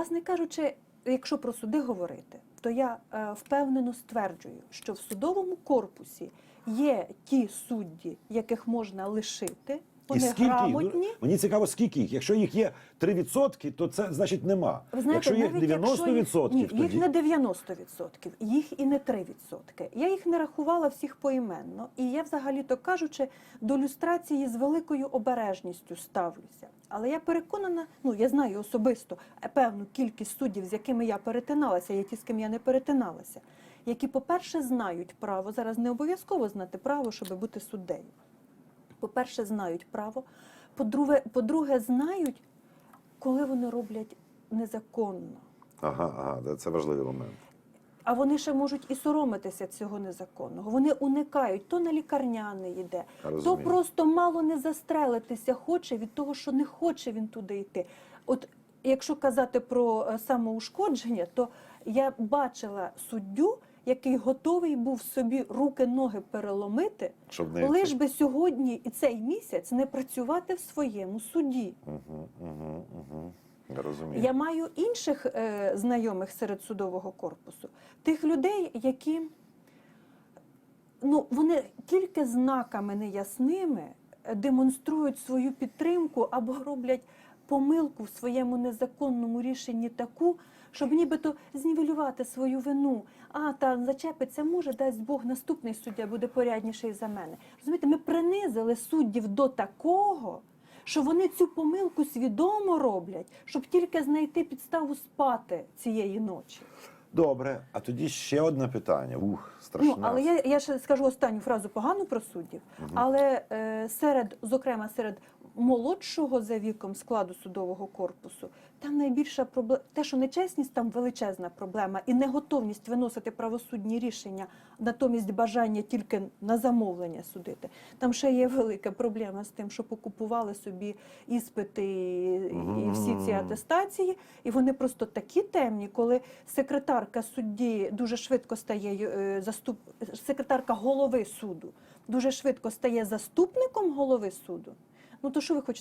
Власне кажучи, якщо про суди говорити, то я е, впевнено стверджую, що в судовому корпусі є ті судді, яких можна лишити, вони І скільки грамотні. Ну, Мені цікаво, скільки їх. Якщо їх є 3%, то це значить нема. Ви знаєте, якщо їх навіть 90%, якщо їх, ні, тоді їх не 90%, їх і не 3%. Я їх не рахувала всіх поіменно. І я, взагалі-то кажучи, до люстрації з великою обережністю ставлюся. Але я переконана, ну я знаю особисто е, певну кількість суддів, з якими я перетиналася, є ті, з ким я не перетиналася, які, по-перше, знають право. Зараз не обов'язково знати право, щоб бути суддею. По-перше, знають право. По-друге, по-друге, знають, коли вони роблять незаконно. ага, ага, це важливий момент. А вони ще можуть і соромитися цього незаконного. Вони уникають, то на лікарняний йде, то просто мало не застрелитися хоче від того, що не хоче він туди йти. От якщо казати про е, самоушкодження, то я бачила суддю, який готовий був собі руки, ноги переломити, Щоб не лиш би сьогодні і цей місяць не працювати в своєму суді. Угу, угу, угу. Розумію. Я маю інших е, знайомих серед судового корпусу, тих людей, які ну, вони тільки знаками неясними е, демонструють свою підтримку або роблять помилку в своєму незаконному рішенні таку, щоб нібито знівелювати свою вину. А, та зачепиться може, дасть Бог, наступний суддя буде порядніший за мене. Розумієте, ми принизили суддів до такого, що вони цю помилку свідомо роблять, щоб тільки знайти підставу спати цієї ночі. Добре, а тоді ще одне питання. Ух, страшне. Ну, але я, я ще скажу останню фразу погану про суддів, але е, серед, зокрема, серед молодшого за віком складу судового корпусу, там найбільша проблема, те, що нечесність там величезна проблема, і неготовність виносити правосудні рішення, натомість бажання тільки на замовлення судити. Там ще є велика проблема з тим, що покупували собі іспити і, всі ці атестації, і вони просто такі темні, коли секретарка судді дуже швидко стає е, заступ... секретарка голови суду дуже швидко стає заступником голови суду. Ну то що ви хочете?